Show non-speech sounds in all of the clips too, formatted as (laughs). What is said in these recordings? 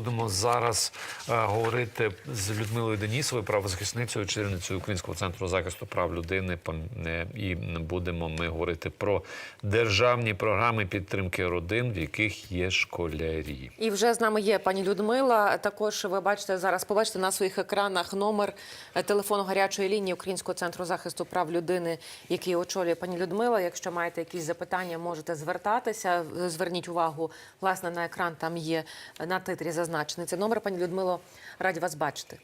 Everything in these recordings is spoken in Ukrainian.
Будемо зараз е, говорити з Людмилою Денісовою, правозахисницею, членницею Українського центру захисту прав людини. Е, І будемо ми говорити про державні програми підтримки родин, в яких є школярі. І вже з нами є пані Людмила. Також ви бачите зараз, побачите на своїх екранах номер е, телефону гарячої лінії Українського центру захисту прав людини, який очолює пані Людмила. Якщо маєте якісь запитання, можете звертатися. Зверніть увагу, власне, на екран там є на титрі зазначений цей номер. Пані Людмило, раді вас бачити.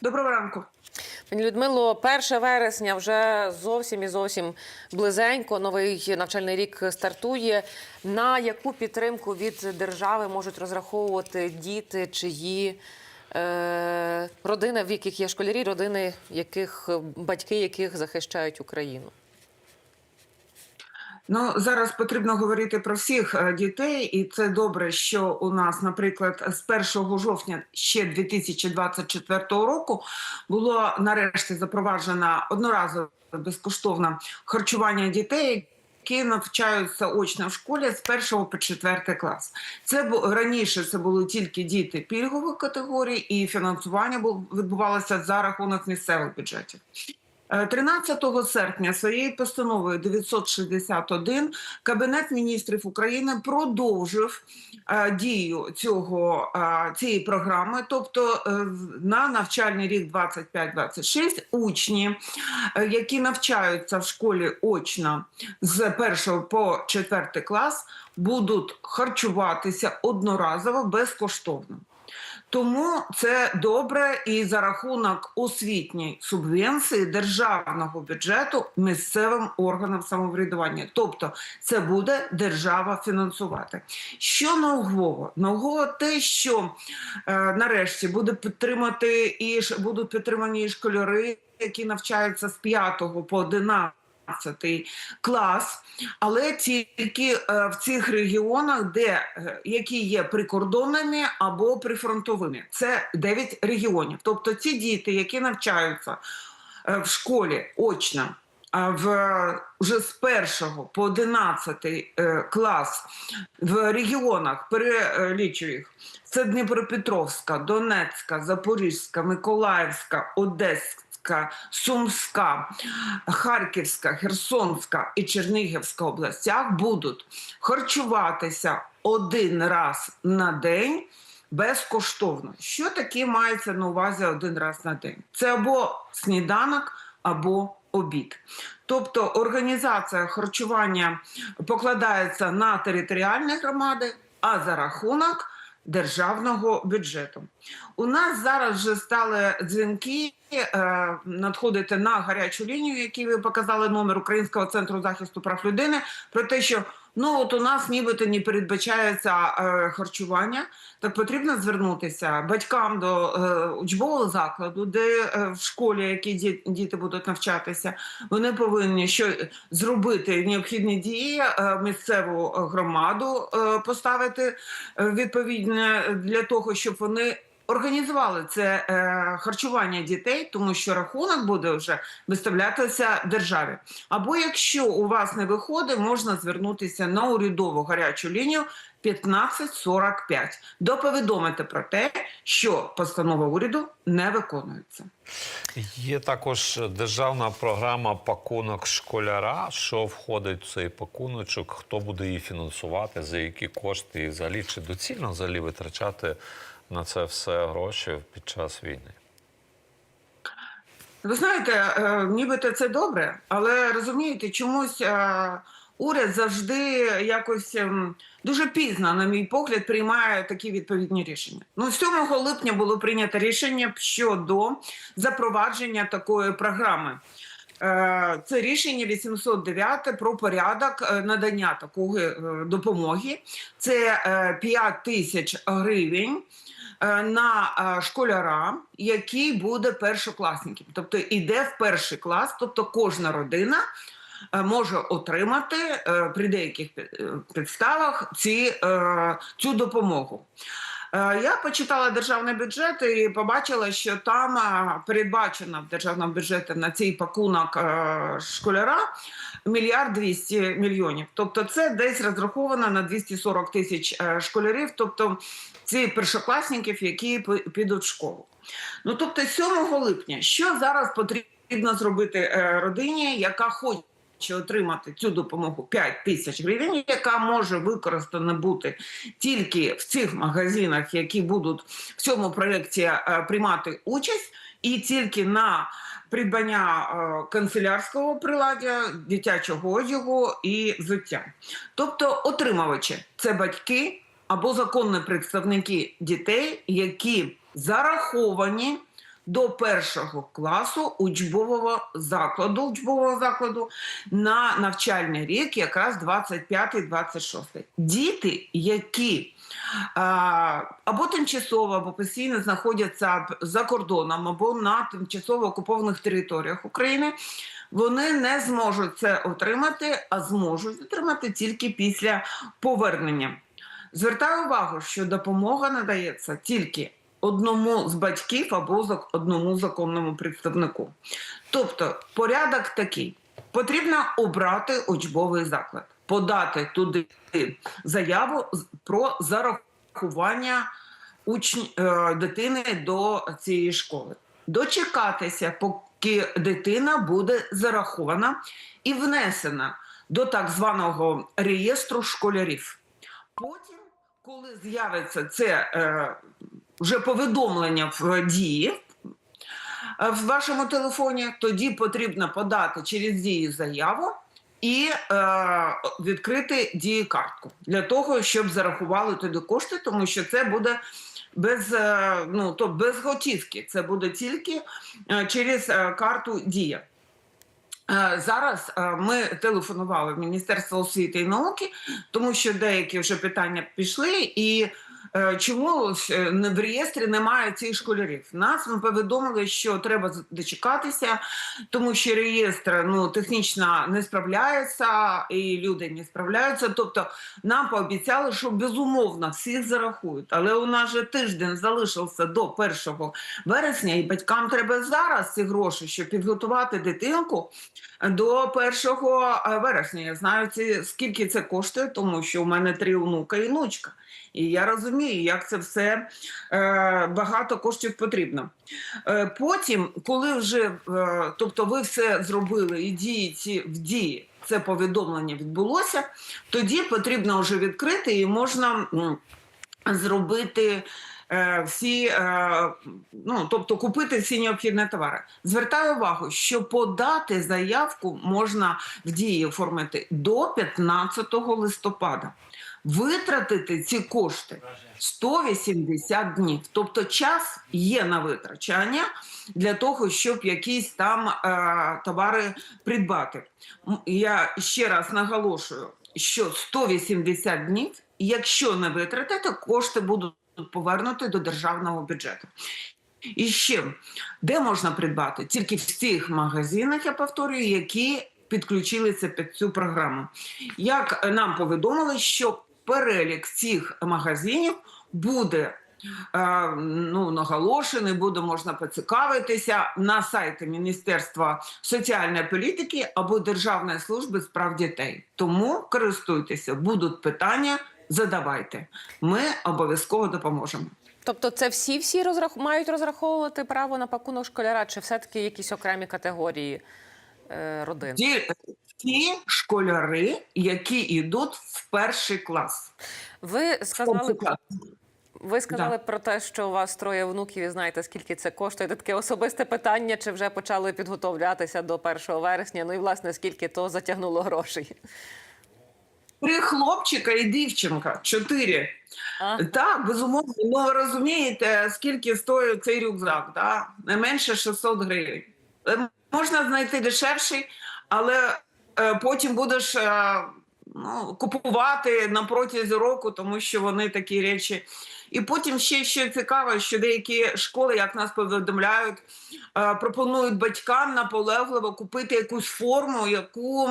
Доброго ранку. Пані Людмило, 1 вересня вже зовсім і зовсім близенько. Новий навчальний рік стартує. На яку підтримку від держави можуть розраховувати діти, чиї е, родини, в яких є школярі, родини, яких батьки яких захищають Україну? Ну зараз потрібно говорити про всіх е, дітей, і це добре, що у нас, наприклад, з 1 жовтня ще 2024 року було нарешті запроваджено одноразове безкоштовне харчування дітей. Які навчаються очно в школі з 1 по 4 клас. Це раніше це були тільки діти пільгових категорій, і фінансування бу- відбувалося за рахунок місцевих бюджетів. Е, 13 серпня своєю постановою 961 Кабінет міністрів України продовжив е, дію цього е, цієї програми. Тобто е, на навчальний рік 25-26 учні, е, які навчаються в школі очно з 1 по 4 клас, будуть харчуватися одноразово безкоштовно. Тому це добре і за рахунок освітньої субвенції державного бюджету місцевим органам самоврядування. Тобто це буде держава фінансувати. Що нового? Нового те, що е, нарешті буде підтримати і будуть підтримані і школяри, які навчаються з 5 по 11 клас, але тільки е, в цих регіонах, де е, які є прикордонними або прифронтовими. Це 9 регіонів. Тобто ці діти, які навчаються е, в школі очно. В вже з першого по 11 е, клас в регіонах перелічую їх. Це Дніпропетровська, Донецька, Запорізька, Миколаївська, Одеська, Сумська, Харківська, Херсонська і Чернігівська областях будуть харчуватися один раз на день безкоштовно. Що таке мається на увазі один раз на день? Це або сніданок, або обід. Тобто організація харчування покладається на територіальні громади, а за рахунок державного бюджету. У нас зараз вже стали дзвінки е, надходити на гарячу лінію, які ви показали номер Українського центру захисту прав людини, про те, що ну от у нас нібито не передбачається е, харчування, так потрібно звернутися батькам до е, учбового закладу, де е, в школі, які ді- діти будуть навчатися, вони повинні що зробити необхідні дії, е, місцеву громаду е, поставити е, відповідне для того, щоб вони. Організували це е, харчування дітей, тому що рахунок буде вже виставлятися державі. Або якщо у вас не виходить, можна звернутися на урядову гарячу лінію 1545, доповідомити про те, що постанова уряду не виконується. Є також державна програма пакунок школяра. Що входить в цей пакуночок? Хто буде її фінансувати? За які кошти і взагалі чи доцільно взагалі витрачати на це все гроші під час війни? Ви знаєте, е, нібито це добре, але розумієте, чомусь е, уряд завжди якось ем, дуже пізно, на мій погляд, приймає такі відповідні рішення. Ну, 7 липня було прийнято рішення щодо запровадження такої програми. Е, Це рішення 809 про порядок надання такої допомоги. Це е, 5 тисяч гривень на е, школяра, який буде першокласником. Тобто йде в перший клас, тобто кожна родина е, може отримати е, при деяких е, підставах ці, е, цю допомогу. Е, Я почитала державний бюджет і побачила, що там е, передбачено в державному бюджеті на цей пакунок е, школяра мільярд 200 мільйонів. Тобто це десь розраховано на 240 тисяч е, школярів. Тобто ці першокласників, які підуть в школу. Ну тобто, 7 липня, що зараз потрібно зробити е, родині, яка хоче отримати цю допомогу 5 тисяч гривень, яка може використана бути тільки в цих магазинах, які будуть в цьому проєкті е, приймати участь, і тільки на придбання е, канцелярського приладдя, дитячого одягу і взуття. Тобто, отримувачі це батьки або законні представники дітей, які зараховані до першого класу учбового закладу, учбового закладу на навчальний рік, якраз 25-26. Діти, які або тимчасово, або постійно знаходяться за кордоном, або на тимчасово окупованих територіях України, вони не зможуть це отримати, а зможуть отримати тільки після повернення. Звертаю увагу, що допомога надається тільки одному з батьків або одному законному представнику. Тобто, порядок такий: потрібно обрати учбовий заклад, подати туди заяву про зарахування учнь, е, дитини до цієї школи. Дочекатися, поки дитина буде зарахована і внесена до так званого реєстру школярів. Потім, коли з'явиться це е, вже повідомлення в дії е, в вашому телефоні, тоді потрібно подати через дію заяву і е, відкрити дію картку для того, щоб зарахували туди кошти, тому що це буде. Без, е, ну, то без готівки, це буде тільки е, через карту Дія. Е, Зараз е, ми телефонували в Міністерство освіти і науки, тому що деякі вже питання пішли, і чому е, в реєстрі немає цих школярів? Нас ми повідомили, що треба дочекатися, тому що реєстр ну технічно не справляється, і люди не справляються. Тобто нам пообіцяли, що безумовно всіх зарахують. Але у нас же тиждень залишився до 1 вересня, і батькам треба зараз ці гроші, щоб підготувати дитинку до 1 вересня. Я знаю, скільки це коштує, тому що у мене три онука і внучка. І я розумію, як це все е, багато коштів потрібно. Е, потім, коли вже е, тобто ви все зробили і ці в дії, це повідомлення відбулося, тоді потрібно вже відкрити і можна зробити. Всі, ну тобто купити всі необхідні товари. Звертаю увагу, що подати заявку можна в дії оформити до 15 листопада. Витратити ці кошти 180 днів. Тобто час є на витрачання для того, щоб якісь там е, товари придбати. Я ще раз наголошую, що 180 днів, якщо не витратити, кошти будуть повернути до державного бюджету. І ще де можна придбати? Тільки в тих магазинах, я повторюю, які підключилися під цю програму. Як нам повідомили, що перелік цих магазинів буде е, ну, наголошений, буде можна поцікавитися на сайті Міністерства соціальної політики або Державної служби з прав дітей. Тому користуйтеся, будуть питання, задавайте. Ми обов'язково допоможемо. Тобто, це всі всі розрах... мають розраховувати право на пакунок школяра, чи все-таки якісь окремі категорії родин? Ті, ті школяри, які йдуть в перший клас. Ви сказали, ви сказали про те, що у вас троє внуків і знаєте, скільки це коштує. Це таке особисте питання, чи вже почали підготовлятися до 1 вересня? Ну і власне скільки то затягнуло грошей? Три хлопчика і дівчинка, чотири. А? Так, безумовно. Ну ви розумієте, скільки стоїть цей рюкзак? Да? Не менше 600 гривень. Можна знайти дешевший, але е, потім будеш е, ну, купувати на протязі року, тому що вони такі речі. І потім ще що цікаво, що деякі школи, як нас повідомляють, е, пропонують батькам наполегливо купити якусь форму, яку.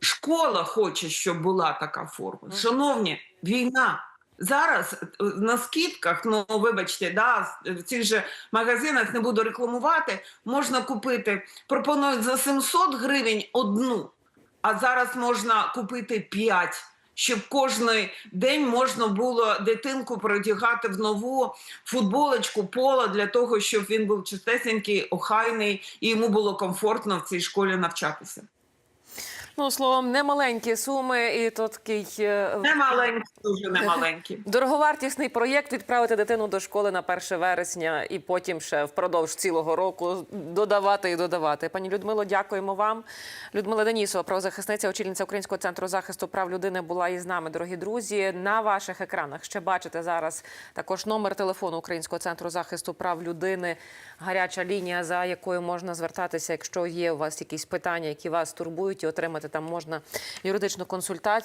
Школа хоче, щоб була така форма. Шановні, війна. Зараз е, на скидках, ну вибачте, да, в цих же магазинах не буду рекламувати, можна купити, пропонують за 700 гривень одну, а зараз можна купити 5 щоб кожний день можна було дитинку продягати в нову футболочку, поло для того, щоб він був чистесенький, охайний і йому було комфортно в цій школі навчатися. Ну, словом, немаленькі суми, і то такий е, Не маленькі, дуже не маленькі. (laughs) дороговартісний проєкт відправити дитину до школи на 1 вересня і потім ще впродовж цілого року додавати і додавати. Пані Людмило, дякуємо вам. Людмила Денісова, правозахисниця, очільниця Українського центру захисту прав людини, була із нами, дорогі друзі. На ваших екранах ще бачите зараз також номер телефону Українського центру захисту прав людини, гаряча лінія, за якою можна звертатися, якщо є у вас якісь питання, які вас турбують, і отримати там можна юридичну консультацію.